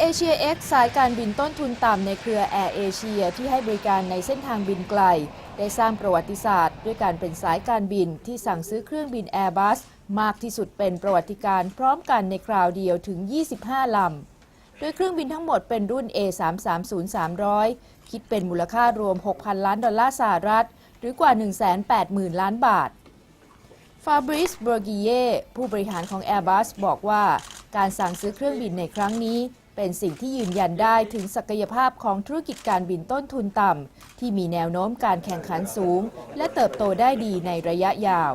Asia X สายการบินต้นทุนต่ำในเครือ Air Asia ที่ให้บริการในเส้นทางบินไกล ได้สร้างประวัติศาสตร์ ด้วยการเป็นสายการบินที่สั่งซื้อเครื่องบิน Airbus มากที่สุดเป็นประวัติการณ์พร้อมกันในคราวเดียวถึง 25 ลำ โดยเครื่องบินทั้งหมดเป็นรุ่น A330-300 คิดเป็นมูลค่ารวม 6,000 ล้านดอลลาร์สหรัฐ หรือกว่า 180,000 ล้านบาทฟาบริสเบอร์กิเยผู้บริหารของ Airbus บอกว่า การสั่งซื้อเครื่องบินในครั้งนี้ เป็นสิ่งที่ยืนยันได้ถึงศักยภาพของธุรกิจการบินต้นทุนต่ำ ที่มีแนวโน้มการแข่งขันสูง และเติบโตได้ดีในระยะยาว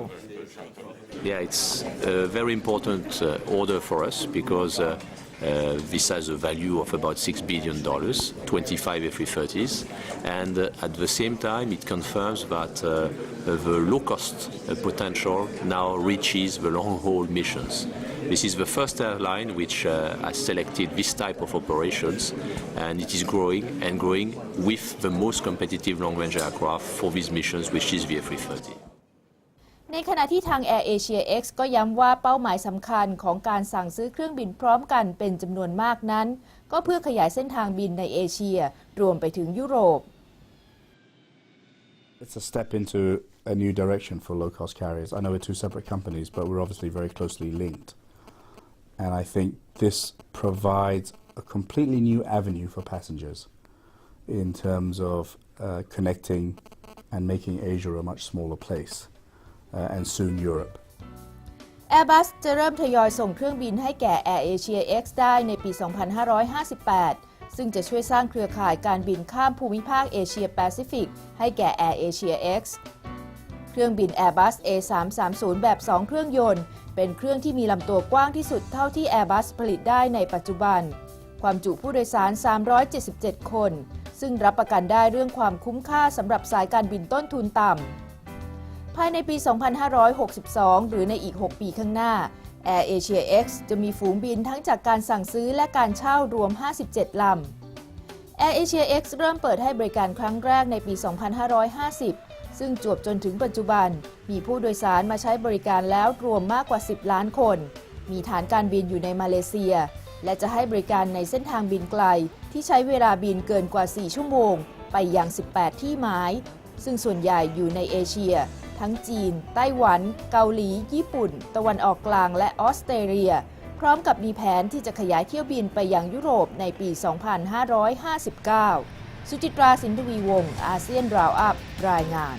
Yeah, it's a very important uh, order for us because uh, uh, this has a value of about $6 billion, 25 A330s, and uh, at the same time it confirms that uh, the low-cost uh, potential now reaches the long-haul missions. This is the first airline which uh, has selected this type of operations, and it is growing and growing with the most competitive long-range aircraft for these missions, which is the A330. ในขณะที่ทาง Air Asia X ก็ย้ำว่าเป้าหมายสำคัญของการสั่งซื้อเครื่องบินพร้อมกันเป็นจำนวนมากนั้น ก็เพื่อขยายเส้นทางบินในเอเชีย รวมไปถึงยุโรป It's a step into a new direction for low cost carriers. I know we're two separate companies, but we're obviously very closely linked. And I think this provides a completely new avenue for passengers in terms of uh, connecting and making Asia a much smaller place, and soon Europe. Airbus จะเริ่มทยอยส่งเครื่องบินให้แก่ Air Asia X ได้ในปี 2558 ซึ่งจะช่วยสร้างเครือข่ายการบินข้ามภูมิภาคเอเชียแปซิฟิกให้แก่ Air Asia X เครื่องบิน Airbus A330 แบบ 2 เครื่องยนต์ เป็นเครื่องที่มีลำตัวกว้างที่สุดเท่าที่ Airbus ผลิตได้ในปัจจุบัน ความจุผู้โดยสาร 377 คน ซึ่งรับประกันได้เรื่องความคุ้มค่าสำหรับสายการบินต้นทุนต่ำ ภายในปี 2562 หรือในอีก 6 ปีข้างหน้า Air Asia X จะมีฝูงบินทั้งจากการสั่งซื้อและการเช่ารวม 57 ลำ Air Asia X เริ่มเปิดให้บริการครั้งแรกในปี 2550 ซึ่งจวบจนถึงปัจจุบัน มีผู้โดยสารมาใช้บริการแล้วรวมมากกว่า 10 ล้านคน มีฐานการบินอยู่ในมาเลเซีย และจะให้บริการในเส้นทางบินไกล ที่ใช้เวลาบินเกินกว่า 4 ชั่วโมง ไปยัง 18 ที่หมาย ซึ่งส่วนใหญ่อยู่ในเอเชีย ทั้งจีน ไต้หวัน เกาหลี ญี่ปุ่น ตะวันออกกลางและออสเตรเลีย พร้อมกับมีแผนที่จะขยายเที่ยวบินไปยังยุโรปในปี 2559 สุจิตราสินทวีวงศ์อาเซียนราวอัพรายงาน